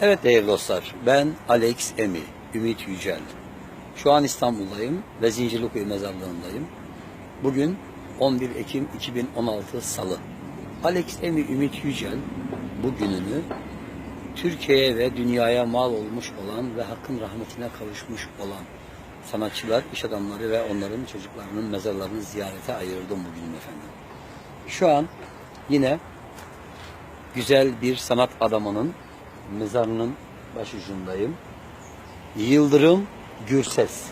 Evet değerli dostlar, ben Alex Emi, Ümit Yücel. Şu an İstanbul'dayım ve Zincirlikuyu mezarlığındayım. Bugün 11 Ekim 2016 Salı. Alex Emi Ümit Yücel bu gününü Türkiye'ye ve dünyaya mal olmuş olan ve hakkın rahmetine kavuşmuş olan sanatçılar, iş adamları ve onların çocuklarının mezarlarını ziyarete ayırdım bugün efendim. Şu an yine güzel bir sanat adamının mezarının başucundayım. Yıldırım Gürses.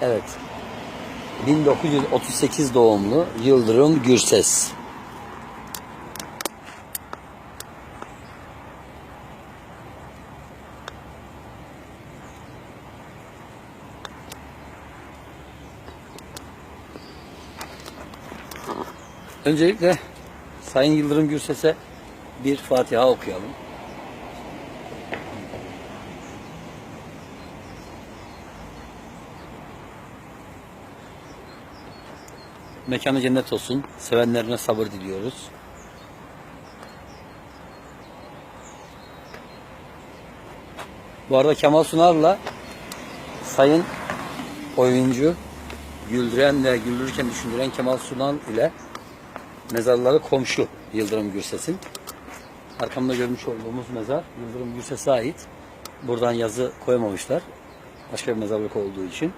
Evet. 1938 doğumlu Yıldırım Gürses. Öncelikle Sayın Yıldırım Gürses'e bir Fatiha okuyalım. Mekanı cennet olsun. Sevenlerine sabır diliyoruz. Bu arada Kemal Sunar'la Sayın oyuncu güldüren ve güldürürken düşündüren Kemal Sunal ile mezarları komşu Yıldırım Gürses'in. Arkamda görmüş olduğumuz mezar Yıldırım Gürses'e ait. Buradan yazı koymamışlar. Başka bir mezarlık olduğu için.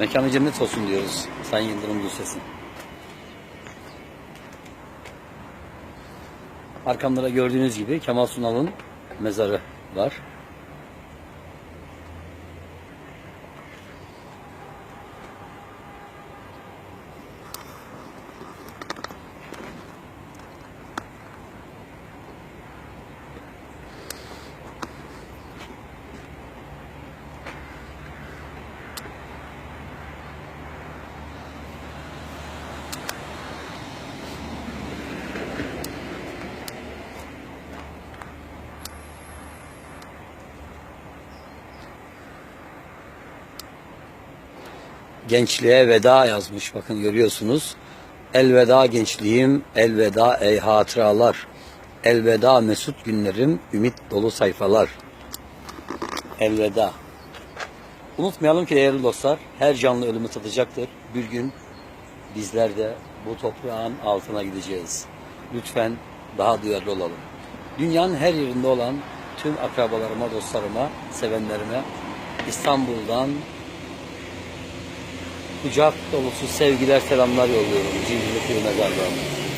Mekanı cennet olsun diyoruz Sayın Yıldırım Gürses'in. Arkamda da gördüğünüz gibi Kemal Sunal'ın mezarı var. Gençliğe veda yazmış. Bakın görüyorsunuz. Elveda gençliğim, elveda ey hatıralar. Elveda mesut günlerim, ümit dolu sayfalar. Elveda. Unutmayalım ki değerli dostlar, her canlı ölümü tadacaktır. Bir gün bizler de bu toprağın altına gideceğiz. Lütfen daha duyarlı olalım. Dünyanın her yerinde olan tüm akrabalarıma, dostlarıma, sevenlerime İstanbul'dan kucak dolusu sevgiler, selamlar yolluyorum Zincirlikuyu mezarlığına.